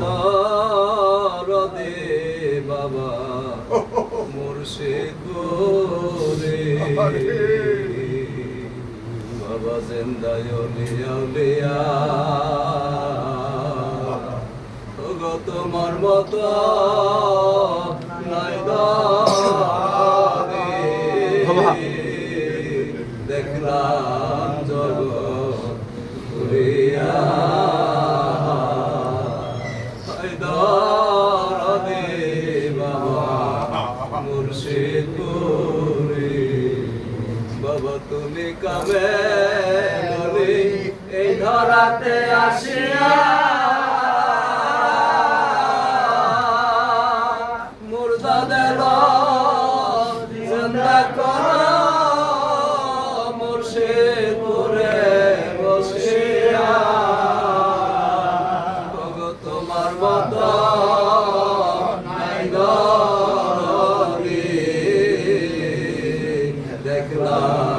দরদে বাবা মুর্শিদ রে বাবা জেন্দায় লিয়া তোমার মতো নাই দা আসিয়া। মুর্দাদের জিন্দা কর মুর্শিদপুরে বসিয়া। তোমার মতো দেখলাম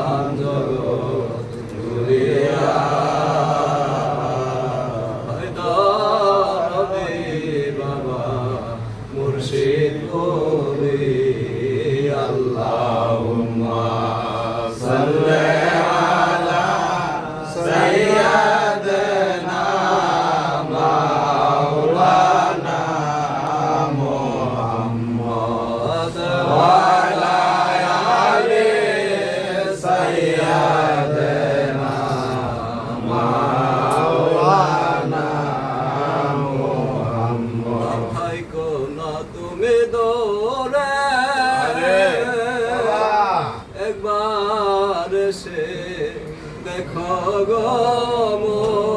এসে দেখো গো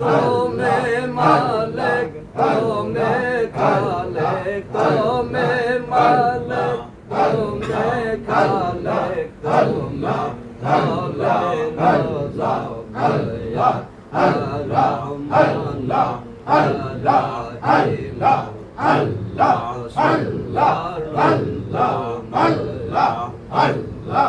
তোমে মালিক তোমে খালেক তোমে মালিক তোমে খালেক খালেক রোজা আল্লাহ আল্লাহ আল্লাহ আল্লাহ আল্লাহ আল্লাহ আল্লাহ আল্লাহ আল্লাহ আল্লাহ আল্লাহ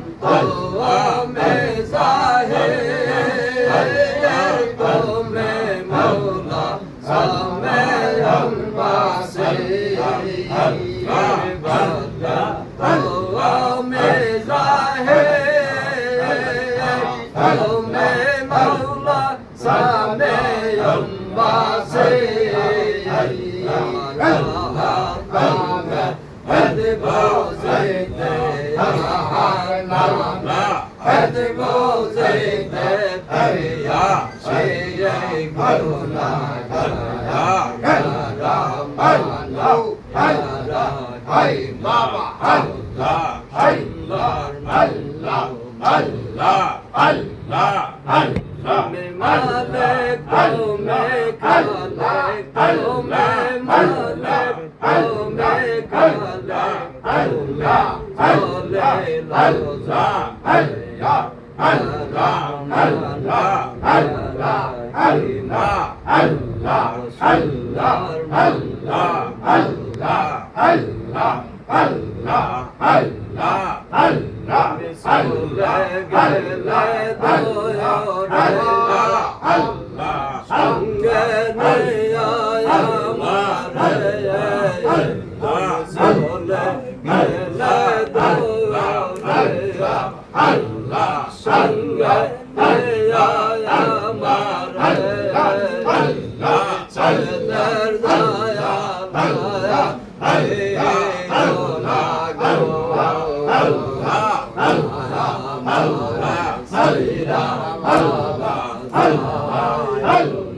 Hey, Mama, Allah, Allah, Allah. আল্লাহ আল্লাহ আল্লাহ মালিক তুমি খালেক তুমি মালিক তুমি খালেক আল্লাহ আল্লাহ আল্লাহ আল্লাহ আল্লাহ আল্লাহ আল্লাহ আল্লাহ আল্লাহ আল্লাহ আল্লাহ আল্লাহ আল্লাহ আল্লাহ আল্লাহ আল্লাহ আল্লাহ আল্লাহ আল্লাহ আল্লাহ সঙ্গে নেয় আমার আল্লাহ আল্লাহ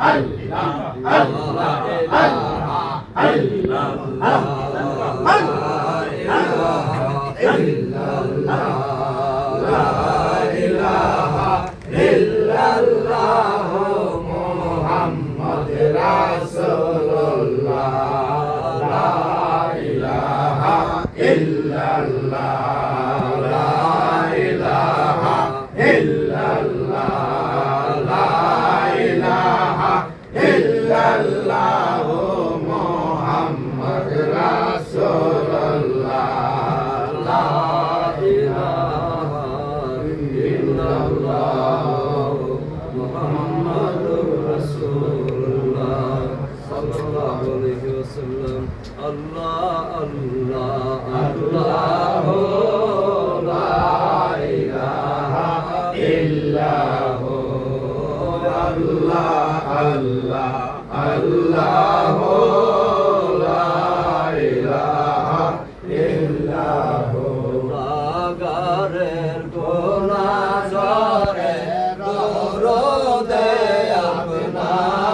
Allah Allah